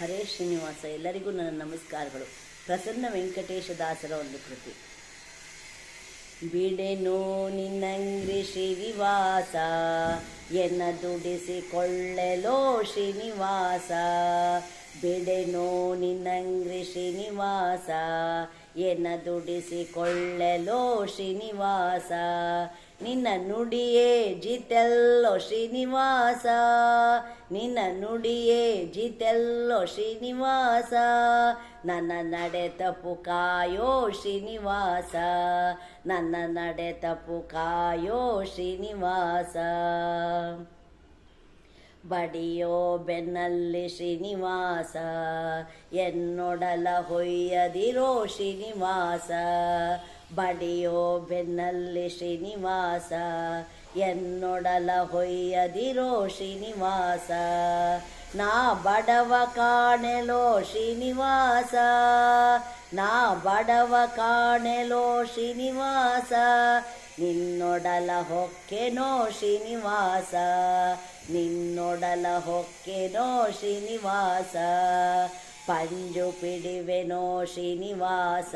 ಹರೇ ಶ್ರೀನಿವಾಸ, ಎಲ್ಲರಿಗೂ ನನ್ನ ನಮಸ್ಕಾರಗಳು. ಪ್ರಸನ್ನ ವೆಂಕಟೇಶ ದಾಸರ ಒಂದು ಕೃತಿ. ಬಿಡೆನೋ ನಿನ್ನಂಗ್ರಿ ಶ್ರೀನಿವಾಸ, ಎನ್ನ ದುಡಿಸಿಕೊಳ್ಳಲೋ ಶ್ರೀನಿವಾಸ. ಬಿಡೆನೋ ನಿನ್ನಂಗ್ರಿ ಶ್ರೀನಿವಾಸ, ಎನ್ನ ದುಡಿಸಿಕೊಳ್ಳಲೋ ಶ್ರೀನಿವಾಸ. ನಿನ್ನ ನುಡಿಯೇ ಜಿತೆಲ್ಲೋ ಶ್ರೀನಿವಾಸ. ನಿನ್ನ ನುಡಿಯೇ ಜಿತೆಲ್ಲೋ ಶ್ರೀನಿವಾಸ. ನನ್ನ ನಡೆ ತಪ್ಪು ಕಾಯೋ ಶ್ರೀನಿವಾಸ. ನನ್ನ ನಡೆ ತಪ್ಪು ಕಾಯೋ ಶ್ರೀನಿವಾಸ. ಬಡಿಯೋ ಬೆನ್ನಲ್ಲಿ ಶ್ರೀನಿವಾಸ. ಎನ್ನೊಡಲ ಹೊಯ್ಯದಿರೋ ಶ್ರೀನಿವಾಸ. ಬಡಿಯೋ ಬೆನ್ನಲ್ಲಿ ಶ್ರೀನಿವಾಸ, ಎನ್ನೊಡಲ ಹೊಯ್ಯದಿರೋ ಶ್ರೀನಿವಾಸ. ನಾ ಬಡವ ಕಾಣೆಲೋ ಶ್ರೀನಿವಾಸ, ನಾ ಬಡವ ಕಾಣೆಲೋ ಶ್ರೀನಿವಾಸ. ನಿನ್ನೊಡಲ ಹೊಕ್ಕೆನೋ ಶ್ರೀನಿವಾಸ, ನಿನ್ನೊಡಲ ಹೊಕ್ಕೆನೋ ಶ್ರೀನಿವಾಸ. ಪಂಜು ಪಿಡಿವೆನೋ ಶ್ರೀನಿವಾಸ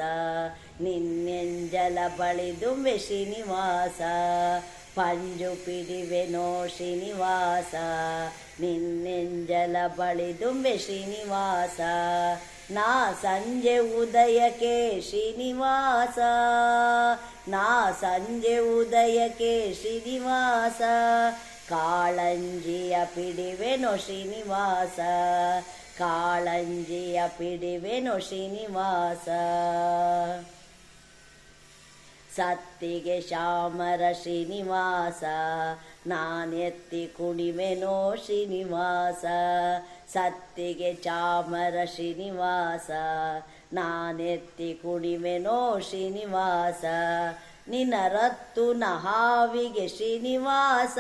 ನಿನ್ನೆಂಜಲ ಬಳಿದುಂಬೆ ಶ್ರೀನಿವಾಸ ಪಂಜು ಪಿಡಿವೆನೋ ಶ್ರೀನಿವಾಸ ನಿನ್ನೆಂಜಲ ಬಳಿದುಂಬೆ ಶ್ರೀನಿವಾಸ ನಾ ಸಂಜೆ ಉದಯಕ್ಕೆ ಶ್ರೀನಿವಾಸ ನಾ ಸಂಜೆ ಉದಯಕ್ಕೆ ಶ್ರೀನಿವಾಸ ಕಾಳಂಜಿಯ ಪಿಡಿವೆನೋ ಶ್ರೀನಿವಾಸ ಕಾಳಂಜಿಯ ಪಿಡಿವೆನು ಶ್ರೀನಿವಾಸ. ಸತ್ತಿಗೆ ಶಾಮರ ಶ್ರೀನಿವಾಸ ನಾನೆತ್ತಿ ಕುಣಿವೆನೋ ಶ್ರೀನಿವಾಸ. ಸತ್ತಿಗೆ ಚಾಮರ ಶ್ರೀನಿವಾಸ ನಾನೆತ್ತಿ ಕುಣಿವೆನೋ ಶ್ರೀನಿವಾಸ. ನಿನ್ನ ರತ್ತು ನಹಾವಿಗೆ ಶ್ರೀನಿವಾಸ.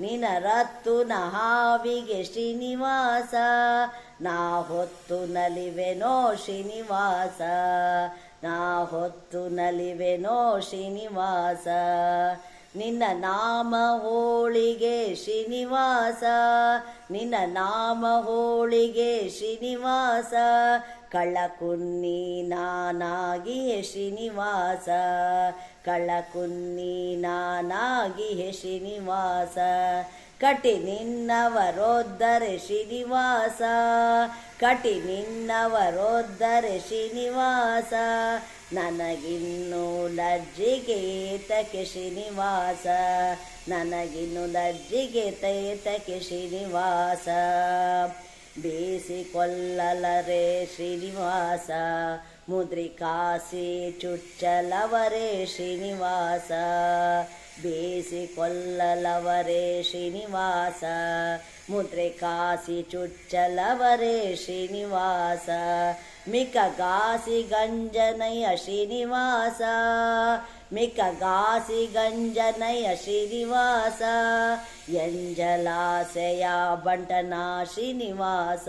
ನಿನ್ನ ರತ್ತು ನಹಾವಿಗೆ ಶ್ರೀನಿವಾಸ. ನಾ ಹೊತ್ತು ನಲಿವೆನೋ ಶ್ರೀನಿವಾಸ. ನಾ ಹೊತ್ತು ನಲಿವೆನೋ ಶ್ರೀನಿವಾಸ. ನಿನ್ನ ನಾಮ ಹೋಳಿಗೆ ಶ್ರೀನಿವಾಸ. ನಿನ್ನ ನಾಮ ಹೋಳಿಗೆ ಶ್ರೀನಿವಾಸ. ಕಳ್ಳಕುನ್ನಿ ನಾನಾಗಿ ಶ್ರೀನಿವಾಸ. ಕಳ್ಳಕುನ್ನಿ ನಾನಾಗಿ ಶ್ರೀನಿವಾಸ. ಕಟಿ ನಿನ್ನವರೋದ್ದರೆ ಶ್ರೀನಿವಾಸ. ಕಟಿ ನಿನ್ನವರೋದ್ದರೆ ಶ್ರೀನಿವಾಸ. ನನಗಿನ್ನು ಲಜ್ಜಿಗೆ ಏತಕ್ಕೆ ಶ್ರೀನಿವಾಸ. ನನಗಿನ್ನು ಲಜ್ಜಿಗೆ ತೇತಕ್ಕೆ ಶ್ರೀನಿವಾಸ. ಬೇಸಿಕೊಳ್ಳಲರೆ ಶ್ರೀನಿವಾಸ ಮುದ್ರಿಕಾಸಿ ಚುಚ್ಚಲವರೇ ಶ್ರೀನಿವಾಸ. ಬೇಸಿಕೊಳ್ಳಲವರೇ ಶ್ರೀನಿವಾಸ, ಮುದ್ರೆ ಕಾಸಿ ಚುಚ್ಚಲವರೇ ಶ್ರೀನಿವಾಸ, ಮಿಕ ಗಾಸಿ ಗಂಜನಯ ಶ್ರೀನಿವಾಸ, ಮಿಕ ಗಾಸಿ ಗಂಜನಯ ಶ್ರೀನಿವಾಸ, ಎಂಜಲಾಸೆಯ ಬಂಟನ ಶ್ರೀನಿವಾಸ,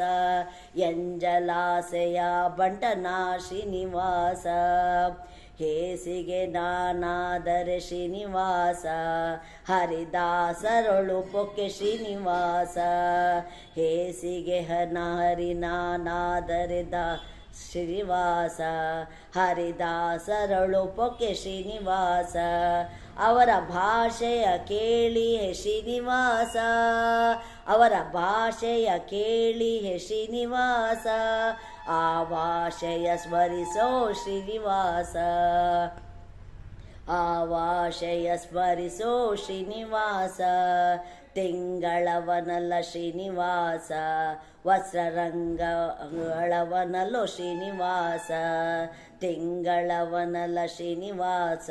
ಎಂಜಲಾಸೆಯ ಬಂಟನ ಶ್ರೀನಿವಾಸ. ಹೇಸಿಗೆ ನಾನಾದರೆ ಶ್ರೀನಿವಾಸ, ಹರಿದಾಸರೊಳು ಪೊಕ್ಕೆ ಶ್ರೀನಿವಾಸ. ಹೇಸಿಗೆ ಹನಹರಿ ನಾನಾದರೆ ದಾ ಶ್ರೀನಿವಾಸ, ಹರಿದಾಸರಳು ಪೊಕ್ಕೆ ಶ್ರೀನಿವಾಸ. ಅವರ ಭಾಷೆಯ ಕೇಳಿ ಹೆ ಶ್ರೀನಿವಾಸ, ಅವರ ಭಾಷೆಯ ಕೇಳಿ ಹೆ ಶ್ರೀನಿವಾಸ. ಆ ಭಾಷೆಯ ಸ್ಮರಿಸೋ ಶ್ರೀನಿವಾಸ ಆ ಭಾಷೆಯ ಸ್ಮರಿಸೋ ಶ್ರೀನಿವಾಸ ತಿಂಗಳವನಲ್ಲ ಶ್ರೀನಿವಾಸ ವಸ್ತ್ರರಂಗಳವನಲ್ಲೋ ಶ್ರೀನಿವಾಸ, ತಿಂಗಳವನಲ್ಲ ಶ್ರೀನಿವಾಸ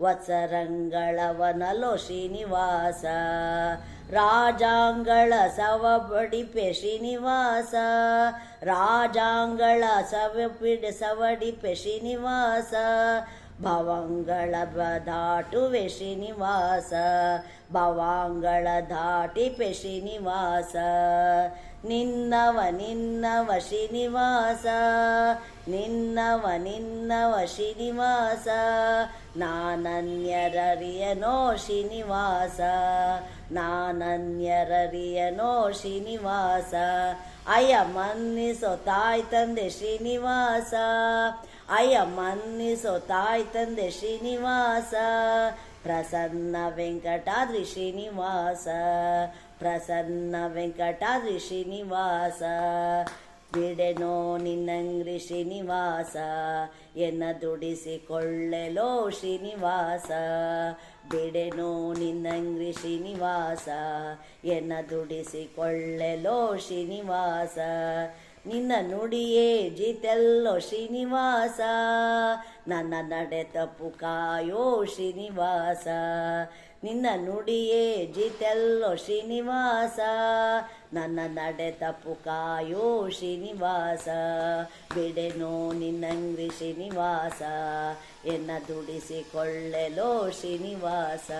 ವತ್ಸರಂಗಳವನಲ್ಲೋ ಶ್ರೀನಿವಾಸ, ರಾಜಾಂಗಳ ಸವಬಡಿಪೆ ಶ್ರೀನಿವಾಸ, ರಾಜಾಂಗಳ ಸವಪಿಡ ಸವಡಿಪೆ ಶ್ರೀನಿವಾಸ ಭವಂಗಳ ದಾಟುವೆ ಶ್ರೀನಿವಾಸ, ಭವಾಂಗಳ ದಾಟಿಪೆ ಶ್ರೀನಿವಾಸ. ನಿನ್ನವ ನಿನ್ನವ ಶ್ರೀನಿವಾಸ, ನಿನ್ನವ ನಿನ್ನವ ಶ್ರೀನಿವಾಸ. ನಾನನ್ಯರರಿಯನೋ ಶ್ರೀನಿವಾಸ ನಾನನ್ಯರರಿಯನೋ ಶ್ರೀನಿವಾಸ. ಅಯ್ಯ ಮನ್ನಿಸೋ ತಾಯ್ ತಂದೆ ಶ್ರೀನಿವಾಸ ಅಯ್ಯ ಮನ್ನಿಸೋ ತಾಯ್ ತಂದೆ ಶ್ರೀನಿವಾಸ ಪ್ರಸನ್ನ ವೆಂಕಟಾದ್ರಿ ಶ್ರೀನಿವಾಸ ಪ್ರಸನ್ನ ವೆಂಕಟಾದ್ರಿ ಶ್ರೀನಿವಾಸ ಬಿಡೆನೋ ನಿನ್ನಂಗ್ರಿ ಶ್ರೀನಿವಾಸ, ಎನ್ನ ದುಡಿಸಿಕೊಳ್ಳೆಲೋ ಶ್ರೀನಿವಾಸ. ಬಿಡೆನೋ ನಿನ್ನಂಗ್ರಿ ಶ್ರೀನಿವಾಸ, ಎನ್ನ ದುಡಿಸಿಕೊಳ್ಳೆಲೋ ಶ್ರೀನಿವಾಸ. ನಿನ್ನ ನುಡಿಯೇ ಜಿತೆಲ್ಲೋ ಶ್ರೀನಿವಾಸ, ನನ್ನ ನಡೆ ತಪ್ಪು ಕಾಯೋ ಶ್ರೀನಿವಾಸ. ನಿನ್ನ ನುಡಿಯೇ ಜಿತೆಲ್ಲೋ ಶ್ರೀನಿವಾಸ. ನನ್ನ ನಡೆ ತಪ್ಪು ಕಾಯೋ ಶ್ರೀನಿವಾಸ. ಬಿಡೆನೋ ನಿನ್ನಂಗ್ರಿ ಶ್ರೀನಿವಾಸ. ಎನ್ನ ದುಡಿಸಿಕೊಳ್ಳೆಲೋ ಶ್ರೀನಿವಾಸ.